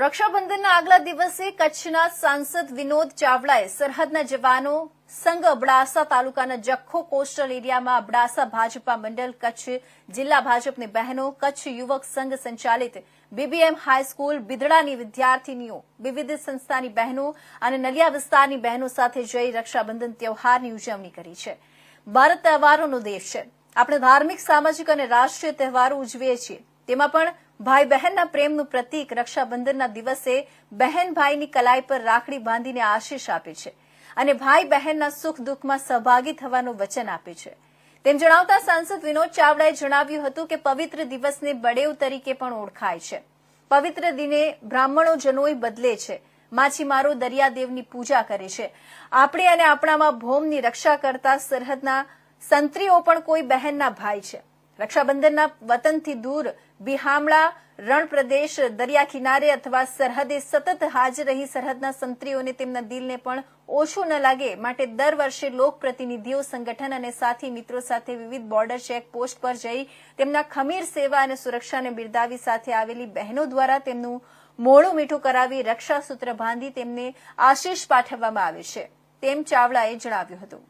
રક્ષાબંધનના આગલા દિવસે કચ્છના સાંસદ વિનોદ ચાવડાએ સરહદના જવાનો સંઘ અબડાસા તાલુકાના જખો કોસ્ટલ એરિયામાં અબડાસા ભાજપા મંડળ, કચ્છ જિલ્લા ભાજપની બહેનો, કચ્છ યુવક સંઘ સંચાલિત બીબીએમ હાઈસ્કૂલ બિદડાની વિદ્યાર્થીનીઓ, વિવિધ સંસ્થાની બહેનો અને નલિયા વિસ્તારની બહેનો સાથે જઈ રક્ષાબંધન તહેવારની ઉજવણી કરી છે. ભારત તહેવારોનો દેશ છે. આપણે ધાર્મિક, સામાજિક અને રાષ્ટ્રીય તહેવારો ઉજવીએ છીએ. તેમાં પણ ભાઈ બહેનના પ્રેમનું પ્રતીક રક્ષાબંધનના દિવસે બહેન ભાઈની કલાઈ પર રાખડી બાંધીને આશીષ આપે છે અને ભાઈ બહેનના સુખ દુઃખમાં સહભાગી થવાનું વચન આપે છે. તેમ જણાવતા સાંસદ વિનોદ ચાવડાએ જણાવ્યું હતું કે પવિત્ર દિવસને બડેવ તરીકે પણ ઓળખાય છે. પવિત્ર દિને બ્રાહ્મણો જનોય બદલે છે. માછીમારો દરિયાદેવની પૂજા કરે છે. આપણે અને આપણામાં ભોમની રક્ષા કરતા સરહદના સંત્રીઓ પણ કોઈ બહેનના ભાઈ છે. રક્ષાબંધનના વતનથી દૂર બિહામળા રણ પ્રદેશ દરિયા કિનારે અથવા સરહદે સતત હાજર રહી સરહદના સંત્રીઓને તેમના દિલને પણ ઓછું ન લાગે માટે દર વર્ષે લોકપ્રતિનિધિઓ, સંગઠન અને સાથી મિત્રો સાથે વિવિધ બોર્ડર ચેક પોસ્ટ પર જઈ તેમના ખમીર સેવા અને સુરક્ષાને બિરદાવી સાથે આવેલી બહેનો દ્વારા તેમનું મોડું મીઠું કરાવી રક્ષાસૂત્ર બાંધી તેમને આશીષ પાઠવવામાં આવે છે. તેમ ચાવડાએ જણાવ્યું હતું.